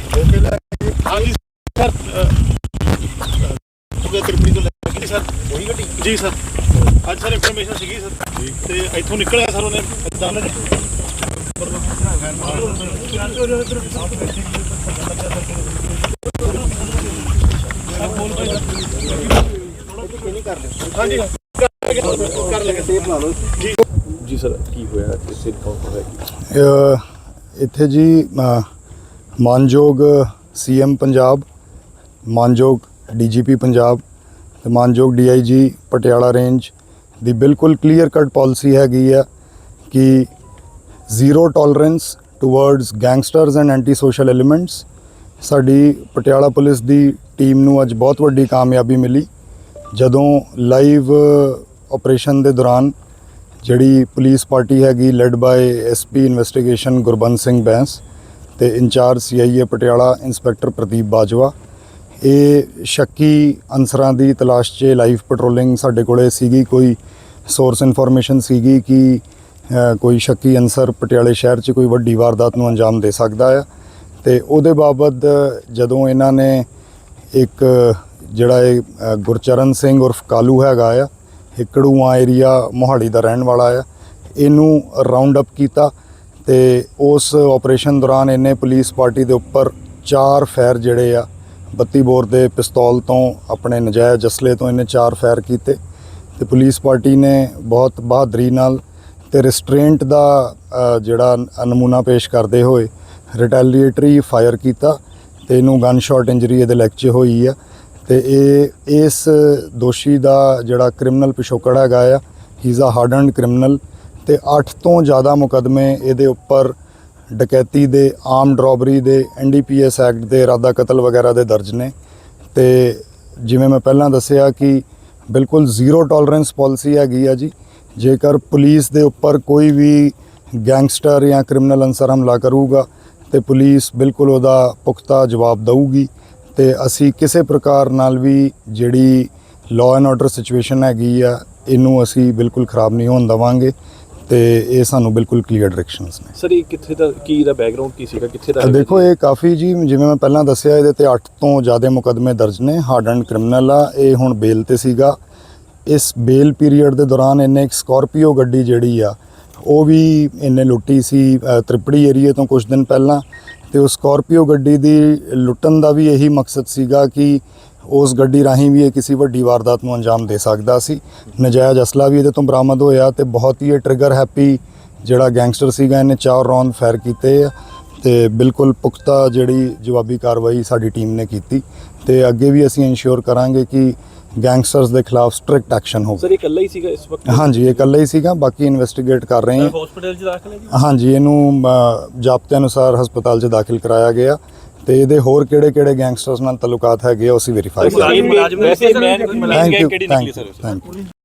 ਹਾਂਜੀ ਸਰ ਉਹ ਤ੍ਰਿਪੜੀ ਤੋਂ ਲੈ ਕੇ ਸਰ ਉਹੀ ਗੱਡੀ ਜੀ ਸਰ। ਅੱਜ ਸਰ ਇਨਫੋਰਮੇਸ਼ਨ ਸੀਗੀ ਸਰ। ਤੇ ਇੱਥੋਂ ਨਿਕਲਿਆ ਸਰ ਉਹਨੇ ਏਦਾਂ ਨੇ। ਹਾਂਜੀ। ਕਰ ਲਗੇ ਸੇਫ ਲਾ ਲਓ ਜੀ ਜੀ ਸਰ ਕੀ ਹੋਇਆ? ਕਿਸੇ ਕਾਉਂਟਰ ਹੈ? ਅ, ਇੱਥੇ ਜੀ ਮਾਨਯੋਗ ਸੀਐਮ ਪੰਜਾਬ, ਮਾਨਯੋਗ ਡੀਜੀਪੀ ਪੰਜਾਬ ਤੇ ਮਾਨਯੋਗ ਡੀਆਈਜੀ ਪਟਿਆਲਾ ਰੇਂਜ ਦੀ ਬਿਲਕੁਲ ਕਲੀਅਰ ਕੱਟ ਪਾਲਿਸੀ ਹੈਗੀ ਆ ਕਿ zero tolerance towards gangsters and anti social elements ਸਾਡੀ ਪਟਿਆਲਾ ਪੁਲਿਸ ਦੀ ਟੀਮ ਨੂੰ ਅੱਜ ਬਹੁਤ ਵੱਡੀ ਕਾਮਯਾਬੀ ਮਿਲੀ। ਜਦੋਂ ਲਾਈਵ ਆਪਰੇਸ਼ਨ ਦੇ ਦੌਰਾਨ ਜਿਹੜੀ ਪੁਲਿਸ ਪਾਰਟੀ ਹੈਗੀ led by SP investigation Gurband Singh Bains ਤੇ incharge CIA Patiala inspector Pradeep Bajwa. ਇਹ ਸ਼ੱਕੀ ਅਨਸਰਾਂ ਦੀ ਤਲਾਸ਼ 'ਚ ਲਾਈਵ ਪੈਟਰੋਲਿੰਗ ਸਾਡੇ ਕੋਲੇ ਸੀਗੀ, ਕੋਈ ਸੋਰਸ ਇਨਫੋਰਮੇਸ਼ਨ ਸੀਗੀ ਕਿ ਕੋਈ ਸ਼ੱਕੀ ਅਨਸਰ ਪਟਿਆਲੇ ਸ਼ਹਿਰ 'ਚ ਕੋਈ ਵੱਡੀ ਵਾਰਦਾਤ ਨੂੰ ਅੰਜਾਮ ਦੇ ਸਕਦਾ ਆ। ਤੇ ਉਹਦੇ ਬਾਬਤ ਜਦੋਂ ਇਹਨਾਂ ਨੇ ਇੱਕ ਜਿਹੜਾ ਇਹ ਗੁਰਚਰਨ ਸਿੰਘ ਉਰਫ ਕਾਲੂ ਹੈਗਾ ਆ ਹਿਕੜੂਆ ਏਰੀਆ ਮੋਹਾਲੀ ਦਾ ਰਹਿਣ ਵਾਲਾ ਆ, ਇਹਨੂੰ ਰਾਉਂਡ ਅਪ ਕੀਤਾ। ਤੇ ਉਸ ਆਪਰੇਸ਼ਨ ਦੌਰਾਨ ਇਹਨੇ ਪੁਲਿਸ ਪਾਰਟੀ ਦੇ ਉੱਪਰ ਚਾਰ ਫੈਰ ਜਿਹੜੇ ਆ 32 ਬੋਰ ਦੇ ਪਿਸਤੌਲ ਤੋਂ ਆਪਣੇ ਨਜਾਇਜ਼ ਜਸਲੇ ਤੋਂ ਇਹਨੇ ਚਾਰ ਫੈਰ ਕੀਤੇ ਤੇ ਪੁਲਿਸ ਪਾਰਟੀ ਨੇ ਬਹੁਤ ਬਹਾਦਰੀ ਨਾਲ ਤੇ ਰਿਸਟ੍ਰੇਂਟ ਦਾ ਜਿਹੜਾ ਨਮੂਨਾ ਪੇਸ਼ ਕਰਦੇ ਹੋਏ ਰਿਟੈਲੀਏਟਰੀ ਫਾਇਰ ਕੀਤਾ ਤੇ ਇਹਨੂੰ ਗਨ ਸ਼ਾਟ ਇੰਜਰੀ ਇਹਦੇ ਲੈਗ 'ਚ ਹੋਈ ਆ ਤੇ ਇਹ, ਇਸ ਦੋਸ਼ੀ ਦਾ ਜਿਹੜਾ ਕ੍ਰਿਮੀਨਲ ਪਿਛੋਕੜ ਹੈਗਾ ਆ ਹੀ ਇਜ਼ ਅ ਹਾਰਡਨਡ ਕ੍ਰਿਮੀਨਲ ਤੇ 8 ਤੋਂ ਜ਼ਿਆਦਾ ਮੁਕਦਮੇ ਇਹਦੇ ਉੱਪਰ ਡਕੈਤੀ ਦੇ, ਆਮ ਡਰਾਬਰੀ ਦੇ ਐਨਡੀਪੀਐਸ ਐਕਟ ਦੇ ਇਰਾਦਾ ਕਤਲ ਵਗੈਰਾ ਦੇ ਦਰਜ ਨੇ। ਤੇ ਜਿਵੇਂ ਮੈਂ ਪਹਿਲਾਂ ਦੱਸਿਆ ਕਿ ਬਿਲਕੁਲ ਜ਼ੀਰੋ ਟੋਲਰੈਂਸ ਪਾਲਿਸੀ ਹੈਗੀ ਆ ਜੀ। ਜੇਕਰ ਪੁਲਿਸ ਦੇ ਉੱਪਰ ਕੋਈ ਵੀ ਗੈਂਗਸਟਰ ਜਾਂ ਕ੍ਰਿਮੀਨਲ ਅਨਸਰ ਹਮਲਾ ਕਰੂਗਾ, ਤੇ ਪੁਲਿਸ ਬਿਲਕੁਲ ਉਹਦਾ ਪੁਖਤਾ ਜਵਾਬ ਦੇਊਗੀ। ਤੇ ਅਸੀਂ ਕਿਸੇ ਪ੍ਰਕਾਰ ਨਾਲ ਵੀ ਜਿਹੜੀ ਲਾਅ ਐਂਡ ਆਰਡਰ ਸਿਚੁਏਸ਼ਨ ਹੈਗੀ ਆ, ਇਹਨੂੰ ਅਸੀਂ ਬਿਲਕੁਲ ਖਰਾਬ ਨਹੀਂ ਹੋਣ ਦਵਾਂਗੇ। ਤੇ ਇਹ ਸਾਨੂੰ ਬਿਲਕੁਲ ਕਲੀਅਰ ਡਾਇਰੈਕਸ਼ਨਸ ਨੇ। ਸਰ ਇਹ ਕਿੱਥੇ ਦਾ ਕੀ ਦਾ ਬੈਕਗ੍ਰਾਉਂਡ ਕੀ ਸੀਗਾ? ਕਿੱਥੇ ਦਾ ਦੇਖੋ ਇਹ ਕਾਫੀ ਜੀ ਜਿਵੇਂ ਮੈਂ ਪਹਿਲਾਂ ਦੱਸਿਆ ਇਹਦੇ ਤੇ 8 ਤੋਂ ਜ਼ਿਆਦਾ ਮੁਕਦਮੇ ਦਰਜ ਨੇ ਹਾਰਡਨ ਕ੍ਰਿਮੀਨਲ ਆ ਇਹ ਹੁਣ ਬੇਲ ਤੇ ਸੀਗਾ। ਇਸ ਬੇਲ ਪੀਰੀਅਡ ਦੇ ਦੌਰਾਨ ਇਹਨੇ ਇੱਕ ਸਕਾਰਪੀਓ ਗੱਡੀ ਜਿਹੜੀ ਆ ਉਹ ਵੀ ਇਹਨੇ ਲੁੱਟੀ ਸੀ ਤ੍ਰਿਪੜੀ ਏਰੀਏ ਤੋਂ ਕੁਝ ਦਿਨ ਪਹਿਲਾਂ ਤੇ ਉਸ ਸਕਾਰਪੀਓ ਗੱਡੀ ਦੀ ਲੁੱਟਣ ਦਾ ਵੀ ਇਹੀ ਮਕਸਦ ਸੀਗਾ ਕਿ ਉਸ ਗੱਡੀ ਰਾਹੀਂ ਵੀ ਇਹ ਕਿਸੇ ਵੱਡੀ ਵਾਰਦਾਤ ਨੂੰ ਅੰਜਾਮ ਦੇ ਸਕਦਾ ਸੀ। ਨਜਾਇਜ਼ ਅਸਲਾ ਵੀ ਇਹਦੇ ਤੋਂ ਬਰਾਮਦ ਹੋਇਆ ਤੇ ਬਹੁਤ ਹੀ ਇਹ ਟ੍ਰਿਗਰ ਹੈਪੀ ਜਿਹੜਾ ਗੈਂਗਸਟਰ ਸੀਗਾ ਇਹਨੇ ਚਾਰ ਰੌਂਦ ਫਾਇਰ ਕੀਤੇ ਆ ਤੇ ਬਿਲਕੁਲ ਪੁਖਤਾ ਜਿਹੜੀ ਜਵਾਬੀ ਕਾਰਵਾਈ ਸਾਡੀ ਟੀਮ ਨੇ ਕੀਤੀ ਤੇ ਅੱਗੇ ਵੀ ਅਸੀਂ ਇਨਸ਼ੋਰ ਕਰਾਂਗੇ ਕਿ ਗੈਂਗਸਟਰਸ ਦੇ ਖਿਲਾਫ ਸਟ੍ਰਿਕਟ ਐਕਸ਼ਨ ਹੋਵੇ। ਸਰ ਇਹ ਇਕੱਲਾ ਹੀ ਸੀਗਾ ਇਸ ਵਕਤ? ਹਾਂਜੀ ਇਹ ਇਕੱਲਾ ਹੀ ਸੀਗਾ ਬਾਕੀ ਇਨਵੈਸਟੀਗੇਟ ਕਰ ਰਹੇ ਹਾਂ। ਹਸਪੀਟਲ 'ਚ ਦਾਖਲ ਹੈ ਜੀ? ਹਾਂਜੀ ਇਹਨੂੰ ਜ਼ਾਬਤੇ ਅਨੁਸਾਰ ਹਸਪਤਾਲ 'ਚ ਦਾਖਲ ਕਰਾਇਆ ਗਿਆ। ਤੇ ਇਹਦੇ ਹੋਰ ਕਿਹੜੇ-ਕਿਹੜੇ ਗੈਂਗਸਟਰਸ ਨਾਲ ਤਾਲੁਕਾਤ ਹੈਗੇ ਆ ਉਹ ਅਸੀਂ ਵੈਰੀਫਾਈ ਕਰਾਂਗੇ। ਵੈਸੇ ਮੈਂ ਥੈਂਕ ਯੂ ਥੈਂਕ ਯੂ